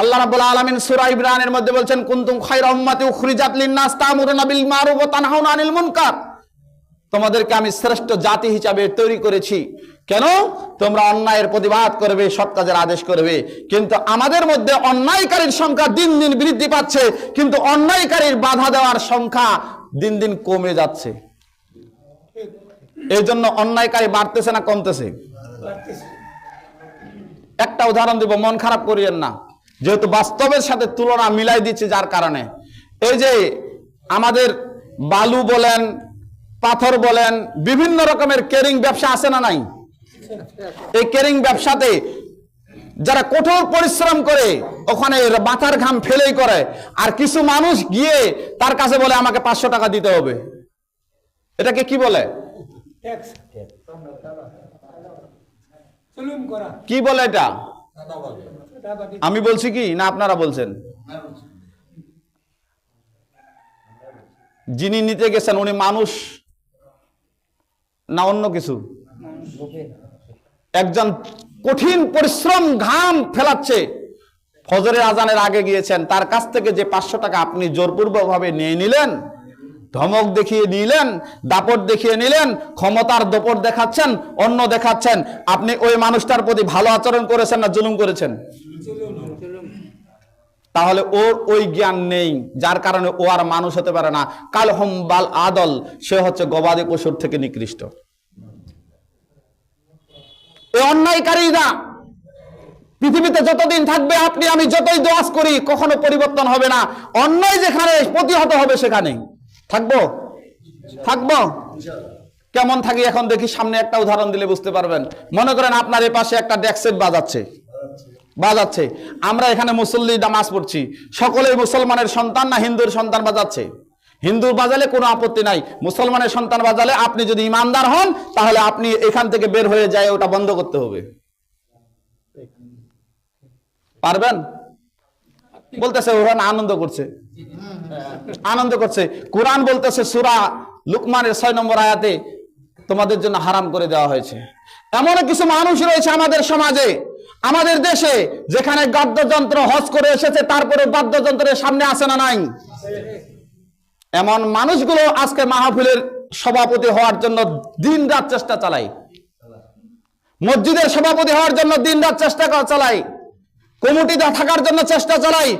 আল্লাহ রাব্বুল আলামিন সূরা ইমরানের মধ্যে বলছেন, কুনতুম খায়রা উম্মাতি উখরিজাত লিন-নাস, তা'মুরুনা বিল মারুফ ওয়া তানহাউনা আনিল মুনকার। তোমাদেরকে আমি শ্রেষ্ঠ জাতি হিসাবে তৈরি করেছি। কেন? তোমরা অন্যায়ের প্রতিবাদ করবে, সৎ কাজের আদেশ করবে। কিন্তু আমাদের মধ্যে অন্যায়কারীর সংখ্যা দিন দিন বৃদ্ধি পাচ্ছে, কিন্তু অন্যায়কারীর বাধা দেওয়ার সংখ্যা দিন দিন কমে যাচ্ছে। এই জন্য অন্যায়কারী বাড়তেছে না, কমতেছে। একটা উদাহরণ দিব, মন খারাপ করিয়েন না। যেহেতু বাস্তবের সাথে তুলনা মিলাই দিচ্ছে যার কারণে। এই যে আমাদের বালু বলেন পাথর বলেন বিভিন্ন রকমের কেরিং ব্যবসা আছে না নাই? এই কেরিং ব্যবসাতে যারা কঠোর পরিশ্রম করে ওখানে মাথার ঘাম ফেলেই করে। আর কিছু মানুষ গিয়ে তার কাছে বলে আমাকে পাঁচশো টাকা দিতে হবে। এটাকে কি বলে? কি বলে এটা? আমি বলছি কি না আপনারা বলছেন? যিনি নিতে গেছেন উনি মানুষ না অন্য কিছু? একজন কঠিন পরিশ্রম ঘাম ফেলাচ্ছে। ফজরের আজানের আগে গিয়েছেন, তার কাছ থেকে যে পাঁচশো টাকা আপনি জোরপূর্বক ভাবে নিয়ে নিলেন ধমক দেখিয়ে নিলেন দাপট দেখিয়ে নিলেন, ক্ষমতার দোপট দেখাচ্ছেন অন্য দেখাচ্ছেন। আপনি ওই মানুষটার প্রতি ভালো আচরণ করেছেন না জুলুম করেছেন? তাহলে ওর ওই জ্ঞান নেই, যার কারণে ও আর মানুষ হতে পারে না। কাল বাল আদল, সে হচ্ছে গবাদি পশুর থেকে নিকৃষ্ট। এই অন্যায়কারীরা পৃথিবীতে যতদিন থাকবে, আপনি, আমি যতই দোয়াজ করি, কখনো পরিবর্তন হবে না। অন্যায় যেখানে, প্রতিহত হবে সেখানে থাকব? থাকব? কেমন থাকি এখন দেখি সামনে একটা উদাহরণ দিলে বুঝতে পারবেন। মনে করেন আপনার এ পাশে একটা ডেক্সেট বাজাচ্ছে। বাজাচ্ছে। আমরা এখানে মুসল্লি নামাজ পড়ছি। সকলেই মুসলমানের সন্তান না হিন্দুর সন্তান বাজাচ্ছে? হিন্দু বাজালে কোনো আপত্তি নাই। মুসলমানের সন্তান বাজালে আপনি যদি ইমানদার হন, তাহলে আপনি এখান থেকে বের হয়ে যায় ওটা বন্ধ করতে হবে। পারবেন? বলতেছে ওরা আনন্দ করছে। আনন্দ করছে। কোরআন বলতেছে সুরা লুকমানের ছয় নম্বর আয়াতে তোমাদের জন্য হারাম করে দেওয়া হয়েছে। এমন কিছু মানুষ রয়েছে আমাদের সমাজে, আমাদের দেশে, যেখানে বাদ্যযন্ত্র হজ করে এসেছে তারপরে বাদ্যযন্ত্রের সামনে আসে না নাই? এমন মানুষগুলো আজকে মাহফিলের সভাপতি হওয়ার জন্য দিন রাত চেষ্টা চালায়। মসজিদের সভাপতি হওয়ার জন্য দিন রাত চেষ্টা চালাই কমিটিতে থাকার জন্য চেষ্টা চালাই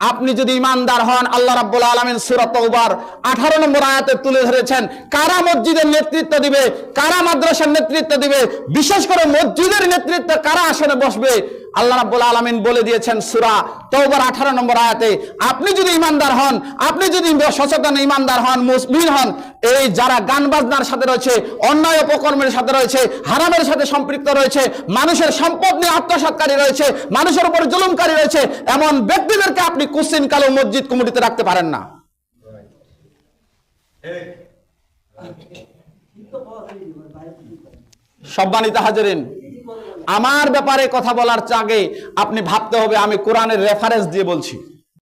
আপনি যদি ইমানদার হন, আল্লাহ রাব্বুল আলামিন সূরা তাওবার 18 নম্বর আয়াতে তুলে ধরেছেন, কারা মসজিদের নেতৃত্ব দিবে, কারা মাদ্রাসার নেতৃত্ব দিবে, বিশেষ করে মসজিদের নেতৃত্ব কারা আসনে বসবে? আল্লাহ রাব্বুল আলামিন বলে দিয়েছেন সূরা তওবার 18 নম্বর আয়াতে আপনি যদি ইমানদার হন আপনি যদি সচেতন ইমানদার হন মুসলিম হন এই যারা গান বাজনার সাথে রয়েছে অন্যায় অপকর্মের সাথে রয়েছে হারামের সাথে সম্পৃক্ত রয়েছে মানুষের সম্পদ নিয়ে আত্মসাৎকারী রয়েছে মানুষের উপর জুলুমকারী রয়েছে এমন ব্যক্তিদেরকে আপনি কুসিন কালো মসজিদ কমিটিতে রাখতে পারেন না। সম্মানিত হাজারিন আমার ব্যাপারে কথা বলার আগে আপনি ভাবতে হবে আমি কোরআনের রেফারেন্স দিয়ে বলছি।